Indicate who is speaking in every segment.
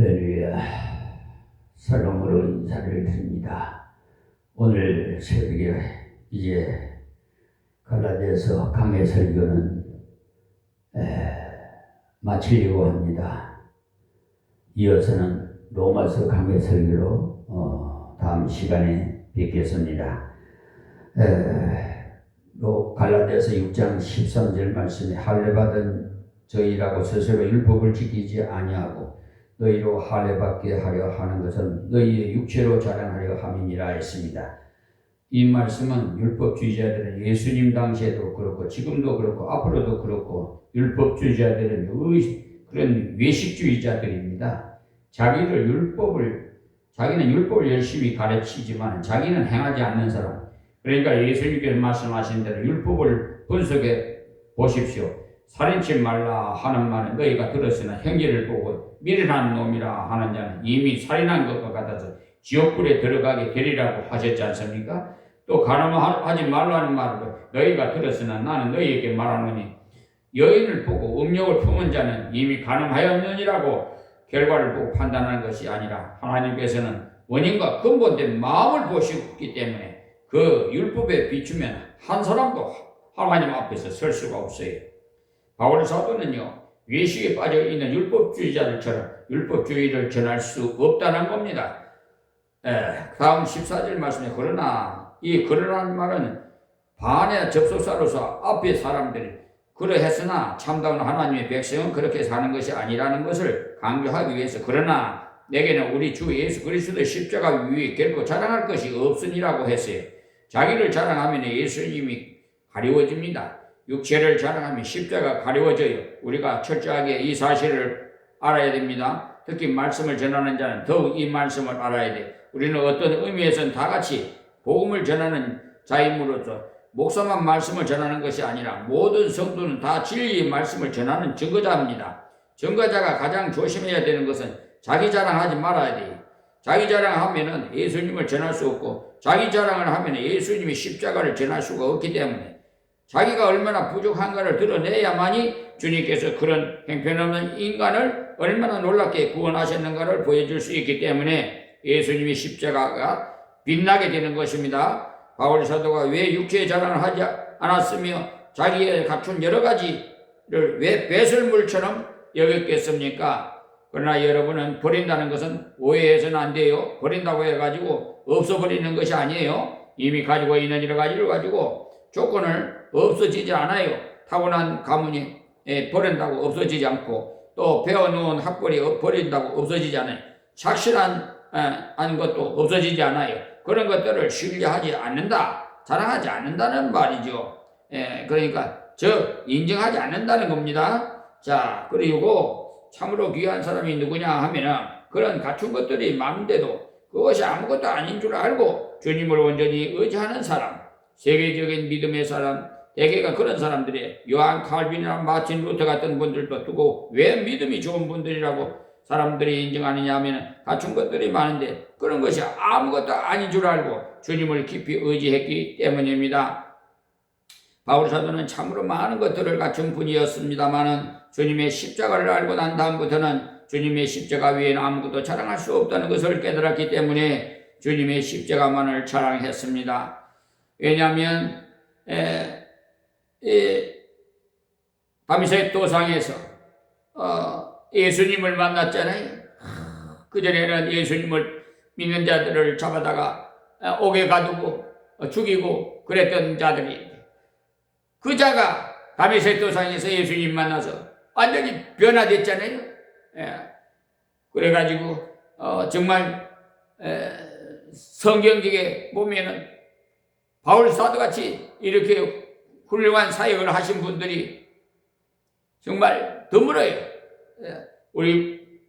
Speaker 1: 할렐루야. 살롬으로 인사를 드립니다. 오늘 새벽에 이제 갈라디아서 강해 설교는 에, 마치려고 합니다. 이어서는 로마서 강해 설교로 어, 다음 시간에 뵙겠습니다. 에, 로- 갈라디아서 6장 13절 말씀에 할례 받은 저희라고 스스로 율법을 지키지 아니하고 너희로 할례받게 하려 하는 것은 너희의 육체로 자랑하려 함이니라 했습니다. 이 말씀은 율법주의자들은 예수님 당시에도 그렇고 지금도 그렇고 앞으로도 그렇고 율법주의자들은 의- 그런 외식주의자들입니다. 자기를 율법을 자기는 율법을 열심히 가르치지만 자기는 행하지 않는 사람. 그러니까 예수님께서 말씀하신 대로 율법을 분석해 보십시오. 살인치 말라 하는 말은 너희가 들었으나 형제를 보고 미련한 놈이라 하는 자는 이미 살인한 것과 같아서 지옥불에 들어가게 되리라고 하셨지 않습니까? 또 가늠하지 말라는 말도 너희가 들었으나 나는 너희에게 말하노니 여인을 보고 음욕을 품은 자는 이미 가늠하였느니라고 결과를 보고 판단하는 것이 아니라 하나님께서는 원인과 근본된 마음을 보시기 때문에 그 율법에 비추면 한 사람도 하나님 앞에서 설 수가 없어요. 바울 사도는요 외식에 빠져 있는 율법주의자들처럼 율법주의를 전할 수 없다는 겁니다. 에, 다음 14절 말씀에 그러나 이 그러라는 말은 반의 접속사로서 앞에 사람들이 그러했으나 참다운 하나님의 백성은 그렇게 사는 것이 아니라는 것을 강조하기 위해서 그러나 내게는 우리 주 예수 그리스도의 십자가 위에 결코 자랑할 것이 없으니라고 했어요. 자기를 자랑하면 예수님이 가리워집니다. 육체를 자랑하면 십자가 가리워져요. 우리가 철저하게 이 사실을 알아야 됩니다. 특히 말씀을 전하는 자는 더욱 이 말씀을 알아야 돼. 우리는 어떤 의미에서는 다 같이 복음을 전하는 자임으로써 목사만 말씀을 전하는 것이 아니라 모든 성도는 다 진리의 말씀을 전하는 증거자입니다. 증거자가 가장 조심해야 되는 것은 자기 자랑하지 말아야 돼요. 자기 자랑하면은 예수님을 전할 수 없고 자기 자랑을 하면 예수님의 십자가를 전할 수가 없기 때문에 자기가 얼마나 부족한가를 드러내야만이 주님께서 그런 형편없는 인간을 얼마나 놀랍게 구원하셨는가를 보여줄 수 있기 때문에 예수님의 십자가가 빛나게 되는 것입니다. 바울 사도가 왜 육체의 자랑을 하지 않았으며 자기의 갖춘 여러 가지를 왜 배설물처럼 여겼겠습니까? 그러나 여러분은 버린다는 것은 오해해서는 안 돼요. 버린다고 해가지고 없어버리는 것이 아니에요. 이미 가지고 있는 여러 가지를 가지고 조건을 없어지지 않아요. 타고난 가문이 예, 버린다고 없어지지 않고 또 배워놓은 학벌이 버린다고 없어지지 않아요. 착실한 에, 한 것도 없어지지 않아요. 그런 것들을 신뢰하지 않는다, 자랑하지 않는다는 말이죠. 예, 그러니까 저 인정하지 않는다는 겁니다. 자, 그리고 참으로 귀한 사람이 누구냐 하면은 그런 갖춘 것들이 많은데도 그것이 아무것도 아닌 줄 알고 주님을 온전히 의지하는 사람, 세계적인 믿음의 사람, 대개가 그런 사람들이 요한 칼빈이나 마틴 루터 같은 분들도 두고 왜 믿음이 좋은 분들이라고 사람들이 인정하느냐 하면 갖춘 것들이 많은데 그런 것이 아무것도 아닌 줄 알고 주님을 깊이 의지했기 때문입니다. 바울 사도는 참으로 많은 것들을 갖춘 분이었습니다마는 주님의 십자가를 알고 난 다음부터는 주님의 십자가 외에는 아무것도 자랑할 수 없다는 것을 깨달았기 때문에 주님의 십자가만을 자랑했습니다. 왜냐하면 에, 에, 밤새 도상에서 어, 예수님을 만났잖아요. 그 전에는 예수님을 믿는 자들을 잡아다가 어, 옥에 가두고 어, 죽이고 그랬던 자들이 그 자가 밤새 도상에서 예수님 만나서 완전히 변화됐잖아요. 예. 그래가지고 어, 정말 에, 성경적에 보면은 바울 사도같이 이렇게 훌륭한 사역을 하신 분들이 정말 드물어요. 예, 우리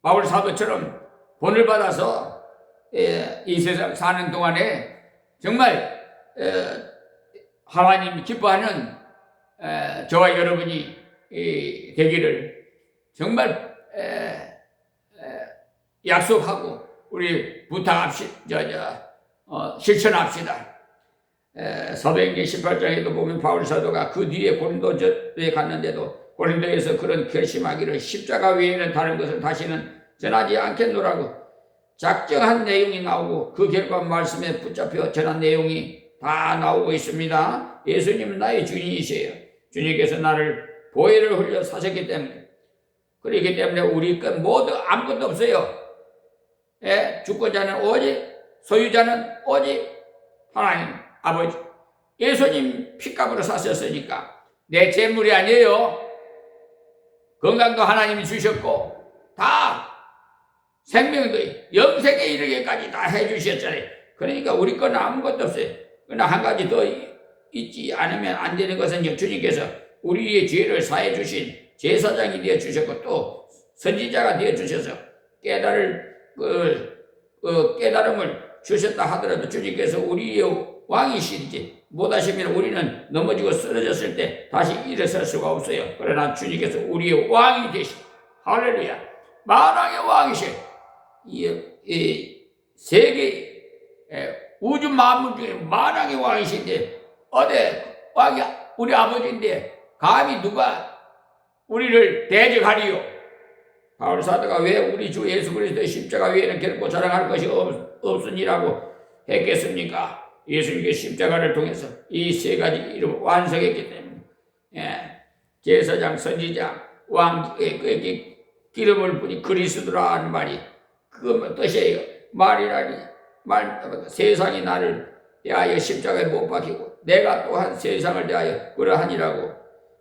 Speaker 1: 바울 사도처럼 본을 받아서 예, 이 세상 사는 동안에 정말 에, 하나님 기뻐하는 에, 저와 여러분이 이, 되기를 정말 약속하고 우리 부탁합시다. 어, 실천합시다. 에, 사도행전 18장에도 보면 바울 사도가 그 뒤에 고린도에 갔는데도 고린도에서 그런 결심하기를 십자가 외에는 다른 것을 다시는
Speaker 2: 전하지 않겠노라고 작정한 내용이 나오고 그 결과 말씀에 붙잡혀 전한 내용이 다 나오고 있습니다. 예수님은 나의 주인이세요. 주님께서 나를 보혈을 흘려 사셨기 때문에 그렇기 때문에 우리 것 모두 아무것도 없어요. 예, 주권자는 오직 소유자는 오직 하나님 아버지 예수님 피값으로 사셨으니까 내 재물이 아니에요. 건강도 하나님이 주셨고 다 생명도 영생에 이르기까지 다 해주셨잖아요. 그러니까 우리 건 아무것도 없어요. 그러나 한 가지 더 있지 않으면 안 되는 것은 주님께서 우리의 죄를 사해 주신 제사장이 되어 주셨고 또 선지자가 되어 주셔서 깨달을 그, 그 깨달음을 주셨다 하더라도 주님께서 우리의 왕이신지 못하시면 우리는 넘어지고 쓰러졌을 때 다시 일어설 수가 없어요. 그러나 주님께서 우리의 왕이 되시 할렐루야 만왕의 왕이시 이, 이 세계 에, 우주 만물 중에 만왕의 왕이신데 어디 왕이 우리 아버지인데 감히 누가 우리를 대적하리요? 바울 사도가 왜 우리 주 예수 그리스도의 십자가 위에는 결코 자랑할 것이 없, 없으니라고 했겠습니까? 예수님의 십자가를 통해서 이 세 가지 이름을 완성했기 때문에 예, 제사장, 선지자, 왕에게 기름을 부니 그리스도라 하는 말이 그 뜻이에요. 말이라니 말 세상이 나를 대하여 십자가에 못 박히고 내가 또한 세상을 대하여 그러하니라고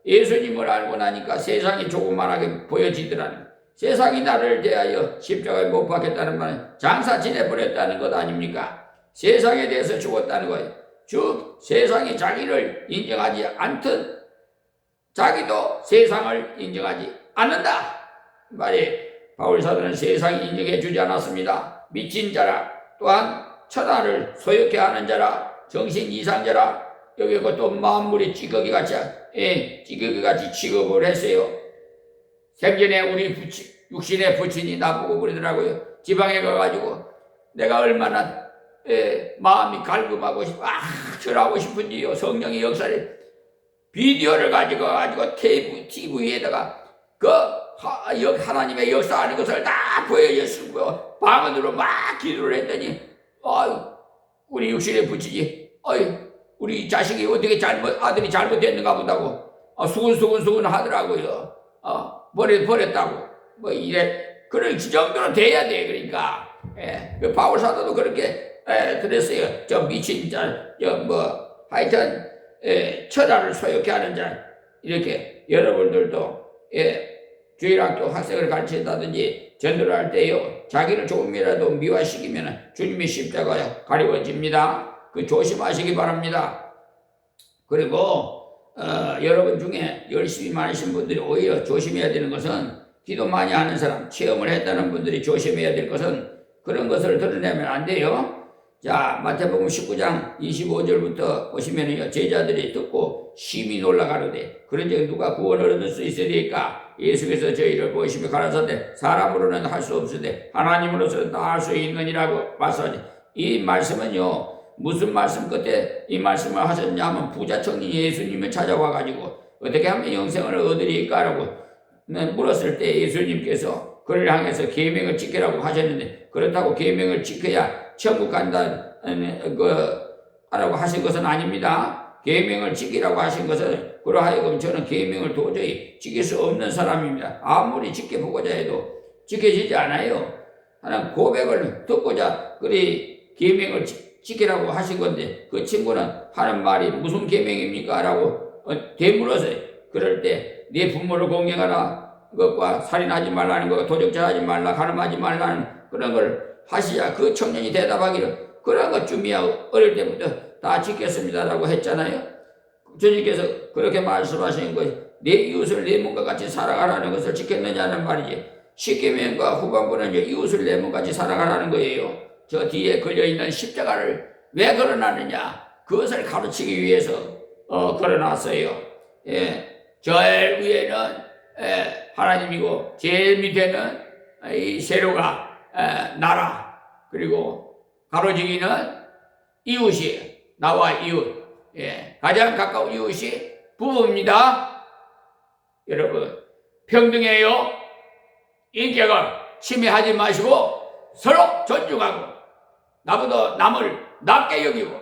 Speaker 2: 예수님을 알고 나니까 세상이 조그만하게 보여지더라는 세상이 나를 대하여 십자가에 못 박혔다는 말은 장사 지내버렸다는 것 아닙니까? 세상에 대해서 죽었다는 거예요. 즉 세상이 자기를 인정하지 않듯 자기도 세상을 인정하지 않는다. 말이 바울 사도는 세상이 인정해 주지 않았습니다. 미친 자라 또한 천하를 소욕해 하는 자라 정신 이상자라 여기고 또 만물이 찌꺼기 같이 예, 찌꺼기 같이 취급을 했어요. 생전에 우리 부친, 육신의 부친이 나보고 그러더라고요. 지방에 가가지고 내가 얼마나 예, 마음이 갈급하고 싶, 아, 절하고 싶은지요. 성령의 역사를 비디오를 가지고 가지고 테이프 TV에다가 그 하, 역, 하나님의 역사하는 것을 다 보여줬고 방언으로 막 기도를 했더니 아 우리 육신에 붙이지. 어이 우리 자식이 어떻게 잘못 아들이 잘못됐는가 보다고. 아, 수근수근수근 하더라고요. 어, 버려 버렸다고. 뭐 이래 그런 정도로 돼야 돼 그러니까. 예, 그 바울 사도도 그렇게 에, 그랬어요 저 미친 자뭐 하여튼 에, 천하를 소욕해 하는 자 이렇게 여러분들도 예, 주일학교 학생을 가르친다든지 전도를 할 때요 자기를 조금이라도 미화시키면 주님의 십자가에 가리워집니다. 그 조심하시기 바랍니다. 그리고 어, 여러분 중에 열심히 많으신 분들이 오히려 조심해야 되는 것은 기도 많이 하는 사람, 체험을 했다는 분들이 조심해야 될 것은 그런 것을 드러내면 안 돼요. 자, 마태복음 19장 25절부터 보시면요. 제자들이 듣고 심히 놀라가로되 그런 적 누가 구원을 얻을 수 있으리까? 예수께서 저희를 보시며 가라사대 사람으로는 할 수 없으되 하나님으로서는 다 할 수 있느니라고 말씀하지. 이 말씀은요. 무슨 말씀 끝에 이 말씀을 하셨냐면 부자 청년 예수님을 찾아와 가지고 어떻게 하면 영생을 얻으리까라고 물었을 때 예수님께서 그를 향해서 계명을 지키라고 하셨는데 그렇다고 계명을 지켜야 천국 간다 그 하라고 하신 것은 아닙니다. 계명을 지키라고 하신 것은 그러하여금 저는 계명을 도저히 지킬 수 없는 사람입니다. 아무리 지켜보고자 해도 지켜지지 않아요. 하나님 고백을 듣고자 그리 계명을 지키라고 하신 건데 그 친구는 하는 말이 무슨 계명입니까? 라고 어, 되물어서 그럴 때 네 부모를 공경하라 것과 살인하지 말라는 것, 도적질하지 말라, 가늠하지 말라는 그런 걸 하시자 그 청년이 대답하기를 그런 것 준비하고 어릴 때부터 다 지켰습니다라고 했잖아요. 주님께서 그렇게 말씀하신 것이 내 이웃을 내 몸과 같이 사랑하라는 것을 지켰느냐는 말이지. 십계명과 후반부는 이웃을 내 몸같이 사랑하라는 거예요. 저 뒤에 걸려있는 십자가를 왜 걸어놨느냐? 그것을 가르치기 위해서 어, 걸어놨어요. 예. 제일 위에는 예, 하나님이고 제일 밑에는 이 세로가 에, 나라 그리고 가로지기는 이웃이에요. 나와 이웃. 예, 가장 가까운 이웃이 부부입니다. 여러분 평등해요. 인격은 침해하지 마시고 서로 존중하고 나보다 남을 낮게 여기고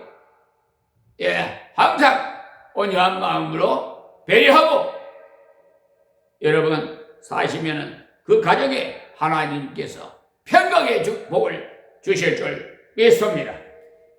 Speaker 2: 예 항상 온유한 마음으로 배려하고 여러분 사시면은 그 가정에 하나님께서 평강의 축복을 주실 줄 믿습니다.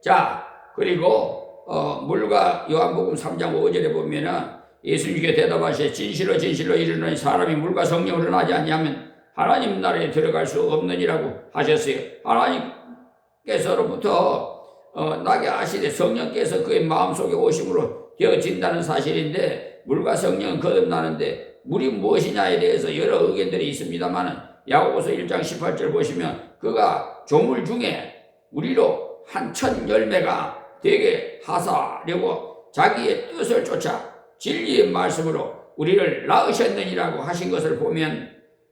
Speaker 2: 자 그리고 어, 물과 요한복음 3장 5절에 보면은 예수님께 대답하시되 진실로 진실로 이르노니 사람이 물과 성령으로 나지 아니하면 하나님 나라에 들어갈 수 없느니라고 하셨어요. 하나님께서로부터 어, 나게 하시되 성령께서 그의 마음속에 오심으로 되어진다는 사실인데 물과 성령은 거듭나는데 물이 무엇이냐에 대해서 여러 의견들이 있습니다만은 야고보서 1장 18절 보시면 그가 조물 중에 우리로 한천 열매가 되게 하사려고 자기의 뜻을 쫓아 진리의 말씀으로 우리를 낳으셨느니라고 하신 것을 보면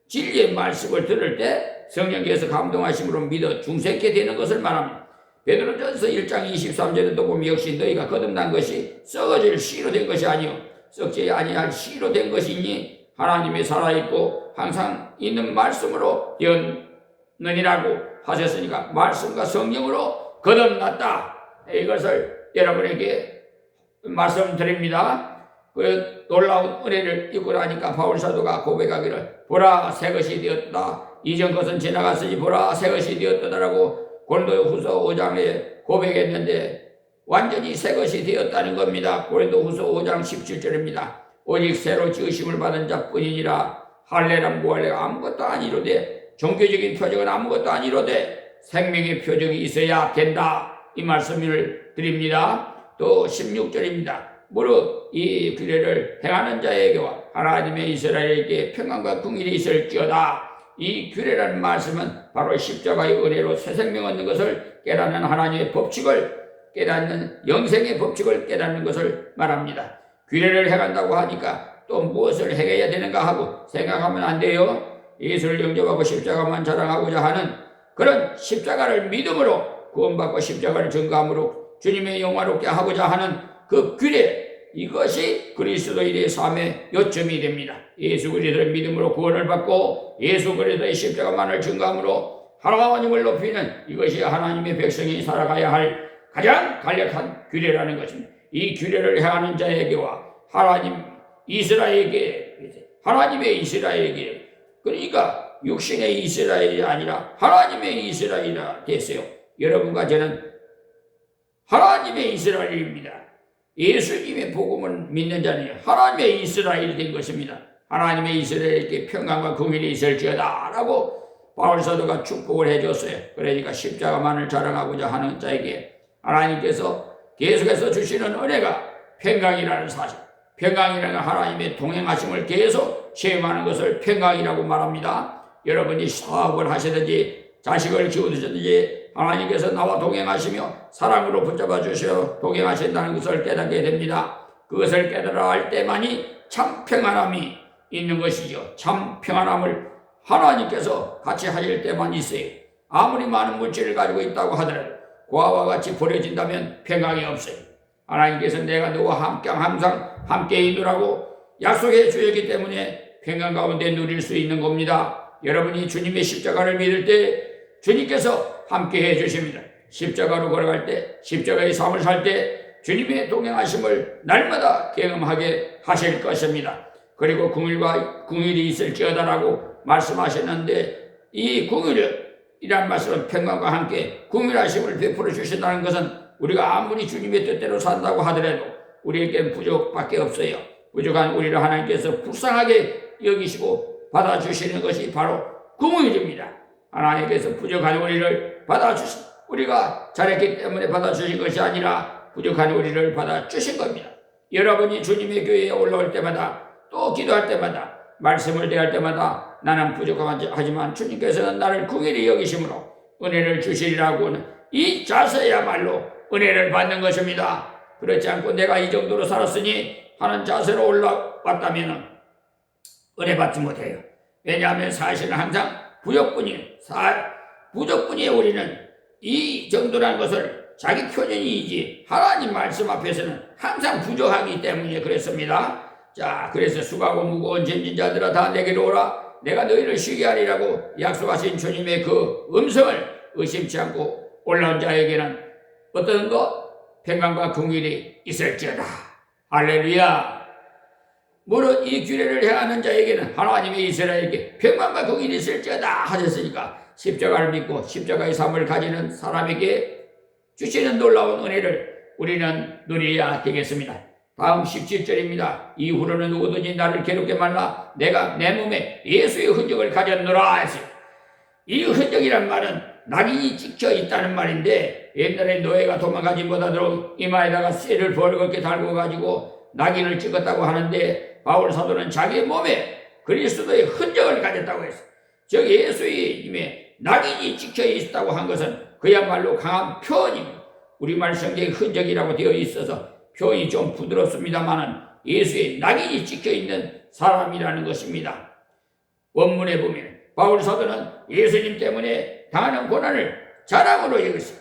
Speaker 2: 진리의 말씀을 들을 때 성령께서 감동하심으로 믿어 중생케 되는 것을 말합니다. 베드로전서 1장 23절에도 보면 역시 너희가 거듭난 것이 썩어질 씨로 된 것이 아니요 썩지 아니할 씨로 된 것이니 하나님이 살아있고 항상 있는 말씀으로 되었 느니라고 하셨으니까 말씀과 성령으로 거듭났다 이것을 여러분에게 말씀드립니다. 그 놀라운 은혜를 입고 나니까 바울 사도가 고백하기를 보라 새 것이 되었다 이전 것은 지나갔으니 보라 새 것이 되었다라고 고린도후서 5장에 고백했는데 완전히 새 것이 되었다는 겁니다. 고린도후서 5장 17절입니다. 오직 새로 지으심을 받은 자뿐이니라 할례란 무할례가 아무것도 아니로되 종교적인 표적은 아무것도 아니로되 생명의 표적이 있어야 된다 이 말씀을 드립니다. 또 16절입니다. 무릇 이 규례를 행하는 자에게와 하나님의 이스라엘에게 평안과 궁일이 있을지어다. 이 규례라는 말씀은 바로 십자가의 은혜로 새 생명 얻는 것을 깨닫는 하나님의 법칙을 깨닫는 영생의 법칙을 깨닫는 것을 말합니다. 규례를 행한다고 하니까 또 무엇을 행해야 되는가 하고 생각하면 안 돼요. 예수를 영접하고 십자가만 자랑하고자 하는 그런 십자가를 믿음으로 구원받고 십자가를 증거함으로 주님의 영화롭게 하고자 하는 그 규례 이것이 그리스도인의 삶의 요점이 됩니다. 예수 그리스도의 믿음으로 구원을 받고 예수 그리스도의 십자가만을 증거함으로 하나님을 높이는 이것이 하나님의 백성이 살아가야 할 가장 간략한 규례라는 것입니다. 이 규례를 행하는 자에게와 하나님 이스라엘에게 하나님의 이스라엘에게 그러니까 육신의 이스라엘이 아니라 하나님의 이스라엘이라 됐어요. 여러분과 저는 하나님의 이스라엘입니다. 예수님의 복음을 믿는 자는 하나님의 이스라엘이 된 것입니다. 하나님의 이스라엘에게 평강과 긍휼이 있을지어다 라고 바울 사도가 축복을 해줬어요. 그러니까 십자가만을 자랑하고자 하는 자에게 하나님께서 계속해서 주시는 은혜가 평강이라는 사실 평강이라는 하나님의 동행하심을 계속 체험하는 것을 평강이라고 말합니다. 여러분이 사업을 하시든지 자식을 키우든지 하나님께서 나와 동행하시며 사랑으로 붙잡아 주시어 동행하신다는 것을 깨닫게 됩니다. 그것을 깨달아 할 때만이 참 평안함이 있는 것이죠. 참 평안함을 하나님께서 같이 하실 때만 있어요. 아무리 많은 물질을 가지고 있다고 하더라도 고아와 같이 버려진다면 평강이 없어요. 하나님께서 내가 너와 함께 항상 함께 있노라고 약속해 주셨기 때문에 평강 가운데 누릴 수 있는 겁니다. 여러분이 주님의 십자가를 믿을 때 주님께서 함께 해 주십니다. 십자가로 걸어갈 때, 십자가의 삶을 살 때 주님의 동행하심을 날마다 경험하게 하실 것입니다. 그리고 궁일과 궁일이 있을지어다라고 말씀하셨는데 이 궁일이란 말씀은 평강과 함께 궁일하심을 베풀어 주신다는 것은 우리가 아무리 주님의 뜻대로 산다고 하더라도 우리에겐 부족밖에 없어요. 부족한 우리를 하나님께서 불쌍하게 여기시고 받아주시는 것이 바로 궁일입니다. 하나님께서 부족한 우리를 받아주신 우리가 잘했기 때문에 받아주신 것이 아니라 부족한 우리를 받아주신 겁니다. 여러분이 주님의 교회에 올라올 때마다 또 기도할 때마다 말씀을 대할 때마다 나는 부족하지만 주님께서는 나를 궁일히 여기심으로 은혜를 주시리라고는 이 자세야말로 은혜를 받는 것입니다. 그렇지 않고 내가 이 정도로 살았으니 하는 자세로 올라왔다면 은혜 받지 못해요. 왜냐하면 사실은 항상 부족분이 사, 부족분이 우리는 이 정도라는 것을 자기 표현이지 하나님 말씀 앞에서는 항상 부족하기 때문에 그랬습니다. 자, 그래서 수고하고 무거운 짐진 자들아 다 내게로 오라. 내가 너희를 쉬게 하리라고 약속하신 주님의 그 음성을 의심치 않고 올라온 자에게는 어떤 것? 평강과 긍휼이 있을지어다. 할렐루야. 무릇 이 규례를 행하는 자에게는 하나님의 이스라엘에게 평강과 긍휼이 있을지어다 하셨으니까 십자가를 믿고 십자가의 삶을 가지는 사람에게 주시는 놀라운 은혜를 우리는 누려야 되겠습니다. 다음 17절입니다. 이후로는 누구든지 나를 괴롭게 말라 내가 내 몸에 예수의 흔적을 가졌노라 했어요. 이 흔적이란 말은 낙인이 찍혀 있다는 말인데 옛날에 노예가 도망가지 못하도록 이마에다가 쇠를 벌겋게 달고 가지고 낙인을 찍었다고 하는데 바울 사도는 자기 몸에 그리스도의 흔적을 가졌다고 했어요. 즉 예수의 임에 낙인이 찍혀 있다고 한 것은 그야말로 강한 표현입니다. 우리말 성경에 흔적이라고 되어 있어서 표현이 좀 부드럽습니다만은 예수의 낙인이 찍혀 있는 사람이라는 것입니다. 원문에 보면 바울 사도는 예수님 때문에 당하는 고난을 자랑으로 여겼어요.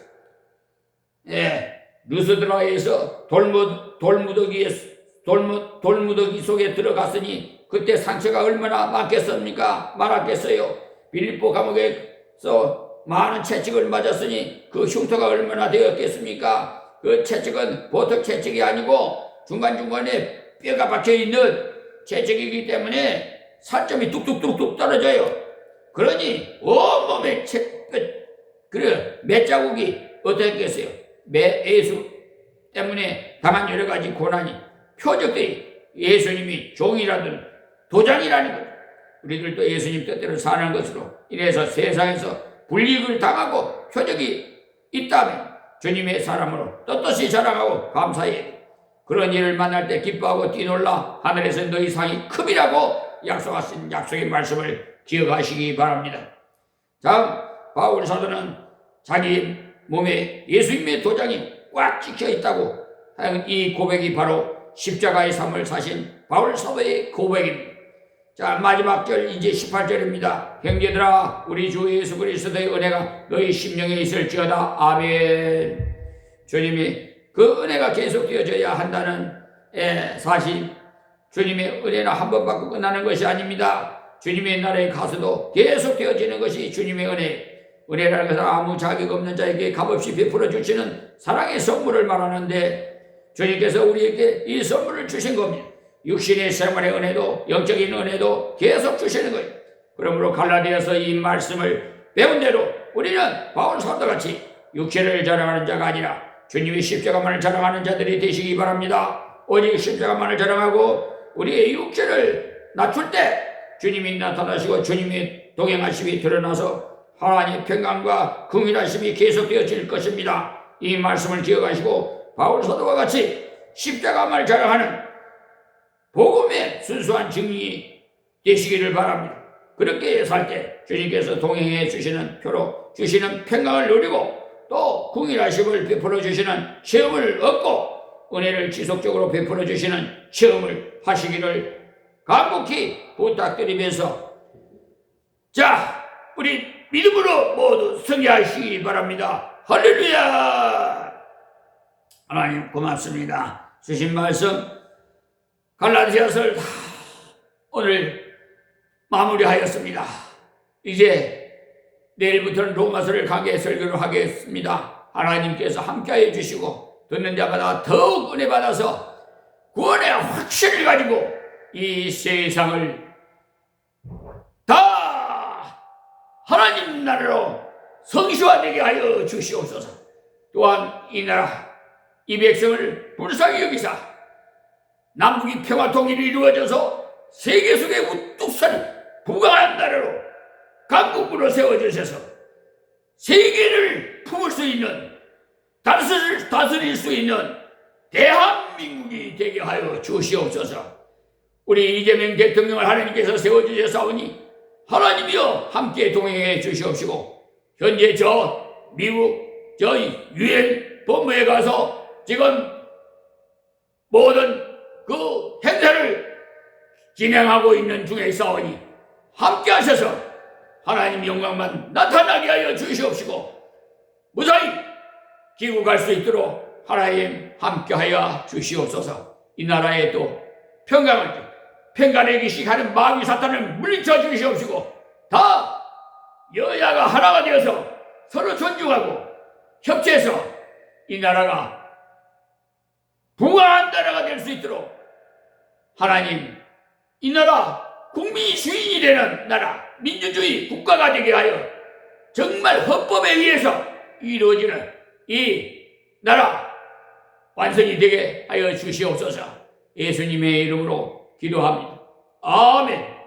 Speaker 2: 예, 루스드라에서 돌무, 돌무더기에 돌무, 돌무더기 속에 들어갔으니 그때 상처가 얼마나 많겠습니까? 많았겠어요. 빌립보 감옥에서 많은 채찍을 맞았으니 그 흉터가 얼마나 되었겠습니까? 그 채찍은 보통 채찍이 아니고 중간중간에 뼈가 박혀 있는 채찍이기 때문에 살점이 뚝뚝뚝뚝 떨어져요. 그러니 온몸에 채, 그, 그래, 매 자국이 어떻겠어요? 매 예수 때문에 당한 여러 가지 고난이 표적들이 예수님이 종이라든 도장이라는 것. 우리들도 예수님 뜻대로 사는 것으로 이래서 세상에서 불이익을 당하고 표적이 있다면 주님의 사람으로 떳떳이 자랑하고 감사해야 돼. 그런 일을 만날 때 기뻐하고 뛰놀라 하늘에서 너희 상이 큼이라고 약속하신 약속의 말씀을 기억하시기 바랍니다. 다음 바울 사도는 자기 몸에 예수님의 도장이 꽉 찍혀 있다고 하는 이 고백이 바로 십자가의 삶을 사신 바울 사도의 고백입니다. 자 마지막 절 이제 18절입니다. 형제들아 우리 주 예수 그리스도의 은혜가 너희 심령에 있을지어다. 아멘. 주님이 그 은혜가 계속되어져야 한다는 예, 사실 주님의 은혜는 한 번 받고 끝나는 것이 아닙니다. 주님의 나라에 가서도 계속 되어지는 것이 주님의 은혜. 은혜라는 것은 아무 자격 없는 자에게 값없이 베풀어 주시는 사랑의 선물을 말하는데 주님께서 우리에게 이 선물을 주신 겁니다. 육신의 생활의 은혜도 영적인 은혜도 계속 주시는 거예요. 그러므로 갈라디아서 이 말씀을 배운 대로 우리는 바울 사도같이 육체를 자랑하는 자가 아니라 주님의 십자가만을 자랑하는 자들이 되시기 바랍니다. 오직 십자가만을 자랑하고 우리의 육체를 낮출 때 주님이 나타나시고 주님의 동행하심이 드러나서 하나님의 평강과 긍휼하심이 계속되어질 것입니다. 이 말씀을 기억하시고 바울 사도와 같이 십자가만을 자랑하는 복음의 순수한 증인이 되시기를 바랍니다. 그렇게 살 때 주님께서 동행해 주시는 표로 주시는 평강을 누리고 또 궁일하심을 베풀어 주시는 시험을 얻고 은혜를 지속적으로 베풀어 주시는 시험을 하시기를 간곡히 부탁드리면서 자 우리 믿음으로 모두 승리하시기 바랍니다. 할렐루야! 하나님 고맙습니다. 주신 말씀 갈라디아서를 다 오늘 마무리하였습니다. 이제 내일부터는 로마서를 강계 설교를 하겠습니다. 하나님께서 함께해 주시고 듣는 자마다 더욱 은혜 받아서 구원의 확신을 가지고 이 세상을 다 하나님 나라로 성시화되게 하여 주시옵소서. 또한 이 나라 이 백성을 불쌍히 여기사 남북이 평화 통일이 이루어져서 세계 속에 우뚝 선 부강한 나라로 강국으로 세워주셔서 세계를 품을 수 있는 다스릴, 다스릴 수 있는 대한민국이 되게 하여 주시옵소서. 우리 이재명 대통령을 하나님께서 세워주셨사오니 하나님이여 함께 동행해 주시옵시고 현재 저 미국 저 유엔 본부에 가서 지금 모든 그 행사를 진행하고 있는 중에 있사오니 함께 하셔서 하나님 영광만 나타나게 하여 주시옵시고 무사히 귀국할 수 있도록 하나님 함께 하여 주시옵소서. 이 나라에 또 평강을 편가내기식 하는 마귀 사탄을 물리쳐 주시옵시고 다 여야가 하나가 되어서 서로 존중하고 협치해서 이 나라가 부강한 나라가 될 수 있도록 하나님 이 나라 국민이 주인이 되는 나라 민주주의 국가가 되게 하여 정말 헌법에 의해서 이루어지는 이 나라 완성이 되게 하여 주시옵소서. 예수님의 이름으로 기도합니다. 아멘